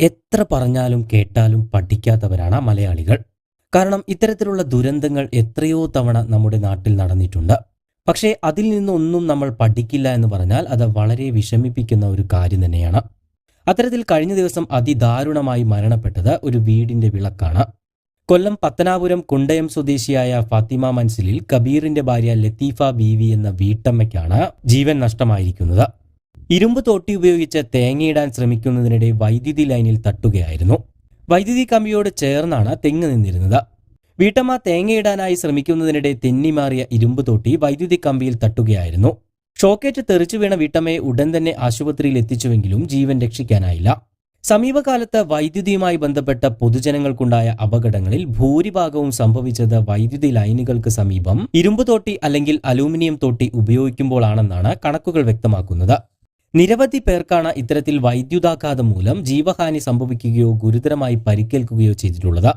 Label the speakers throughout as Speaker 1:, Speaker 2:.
Speaker 1: എത്ര പറഞ്ഞാലും കേട്ടാലും പഠിക്കാത്തവരാണ് മലയാളികൾ. കാരണം ഇത്തരത്തിലുള്ള ദുരന്തങ്ങൾ എത്രയോ തവണ നമ്മുടെ നാട്ടിൽ നടന്നിട്ടുണ്ട്. പക്ഷേ അതിൽ നിന്നൊന്നും നമ്മൾ പഠിക്കില്ല എന്ന് പറഞ്ഞാൽ അത് വളരെ വിഷമിപ്പിക്കുന്ന ഒരു കാര്യം തന്നെയാണ്. അത്തരത്തിൽ കഴിഞ്ഞ ദിവസം അതിദാരുണമായി മരണപ്പെട്ടത് ഒരു വീടിന്റെ വിളക്കാണ്. കൊല്ലം പത്തനാപുരം കുണ്ടയം സ്വദേശിയായ ഫാത്തിമ മൻസിലിൽ കബീറിന്റെ ഭാര്യ ലത്തീഫ ബീവി എന്ന വീട്ടമ്മയ്ക്കാണ് ജീവൻ നഷ്ടമായിരിക്കുന്നത്. ഇരുമ്പ് തോട്ടി ഉപയോഗിച്ച് തേങ്ങയിടാൻ ശ്രമിക്കുന്നതിനിടെ വൈദ്യുതി ലൈനിൽ തട്ടുകയായിരുന്നു. വൈദ്യുതി കമ്പിയോട് ചേർന്നാണ് തെങ്ങ് നിന്നിരുന്നത്. വീട്ടമ്മ തേങ്ങയിടാനായി ശ്രമിക്കുന്നതിനിടെ തെന്നിമാറിയ ഇരുമ്പ് തോട്ടി വൈദ്യുതി കമ്പിയിൽ തട്ടുകയായിരുന്നു. ഷോക്കേറ്റ് തെറിച്ചു വീണ വീട്ടമ്മയെ ഉടൻ തന്നെ ആശുപത്രിയിൽ എത്തിച്ചുവെങ്കിലും ജീവൻ രക്ഷിക്കാനായില്ല. സമീപകാലത്ത് വൈദ്യുതിയുമായി ബന്ധപ്പെട്ട പൊതുജനങ്ങൾക്കുണ്ടായ അപകടങ്ങളിൽ ഭൂരിഭാഗവും സംഭവിച്ചത് വൈദ്യുതി ലൈനുകൾക്ക് സമീപം ഇരുമ്പ് തോട്ടി അല്ലെങ്കിൽ അലൂമിനിയം തോട്ടി ഉപയോഗിക്കുമ്പോഴാണെന്നാണ് കണക്കുകൾ വ്യക്തമാക്കുന്നത്. നിരവധി പേർക്കാണ് ഇത്തരത്തിൽ വൈദ്യുതാഘാതം മൂലം ജീവഹാനി സംഭവിക്കുകയോ ഗുരുതരമായി പരിക്കേൽക്കുകയോ ചെയ്തിട്ടുള്ളത്.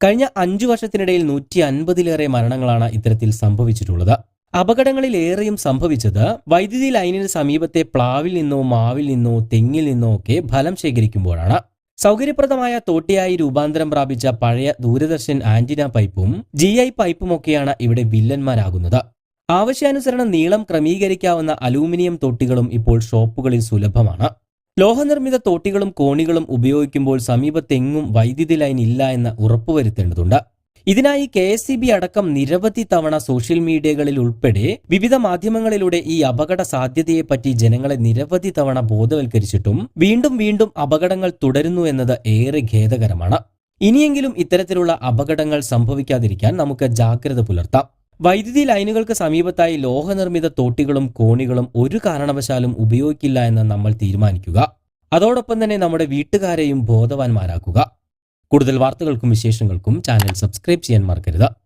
Speaker 1: കഴിഞ്ഞ അഞ്ചു വർഷത്തിനിടയിൽ നൂറ്റി അൻപതിലേറെ മരണങ്ങളാണ് ഇത്തരത്തിൽ സംഭവിച്ചിട്ടുള്ളത്. അപകടങ്ങളിൽ ഏറെയും സംഭവിച്ചത് വൈദ്യുതി ലൈനിന് സമീപത്തെ പ്ലാവിൽ നിന്നോ മാവിൽ നിന്നോ തെങ്ങിൽ നിന്നോ ഒക്കെ ഫലം ശേഖരിക്കുമ്പോഴാണ്. സൗകര്യപ്രദമായ തോട്ടിയായി രൂപാന്തരം പ്രാപിച്ച പഴയ ദൂരദർശൻ ആന്റിന പൈപ്പും ജി ഐ പൈപ്പുമൊക്കെയാണ് ഇവിടെ വില്ലന്മാരാകുന്നത്. ആവശ്യാനുസരണം നീളം ക്രമീകരിക്കാവുന്ന അലൂമിനിയം തോട്ടികളും ഇപ്പോൾ ഷോപ്പുകളിൽ സുലഭമാണ്. ലോഹനിർമ്മിത തോട്ടികളും കോണികളും ഉപയോഗിക്കുമ്പോൾ സമീപത്തെങ്ങും വൈദ്യുതി ലൈൻ ഇല്ല എന്ന് ഉറപ്പുവരുത്തേണ്ടതുണ്ട്. ഇതിനായി കെ എസ് സി ബി അടക്കം നിരവധി തവണ സോഷ്യൽ മീഡിയകളിൽ ഉൾപ്പെടെ വിവിധ മാധ്യമങ്ങളിലൂടെ ഈ അപകട സാധ്യതയെപ്പറ്റി ജനങ്ങളെ നിരവധി തവണ ബോധവൽക്കരിച്ചിട്ടും വീണ്ടും വീണ്ടും അപകടങ്ങൾ തുടരുന്നു എന്നത് ഏറെ ഖേദകരമാണ്. ഇനിയെങ്കിലും ഇത്തരത്തിലുള്ള അപകടങ്ങൾ സംഭവിക്കാതിരിക്കാൻ നമുക്ക് ജാഗ്രത പുലർത്താം. വൈദ്യുതി ലൈനുകൾക്ക് സമീപത്തായി ലോഹനിർമ്മിത തോട്ടികളും കോണികളും ഒരു കാരണവശാലും ഉപയോഗിക്കില്ല എന്ന് നമ്മൾ തീരുമാനിക്കുക. അതോടൊപ്പം തന്നെ നമ്മുടെ വീട്ടുകാരെയും ബോധവാന്മാരാക്കുക. കൂടുതൽ വാർത്തകൾക്കും വിശേഷങ്ങൾക്കും ചാനൽ സബ്സ്ക്രൈബ് ചെയ്യാൻ മറക്കരുത്.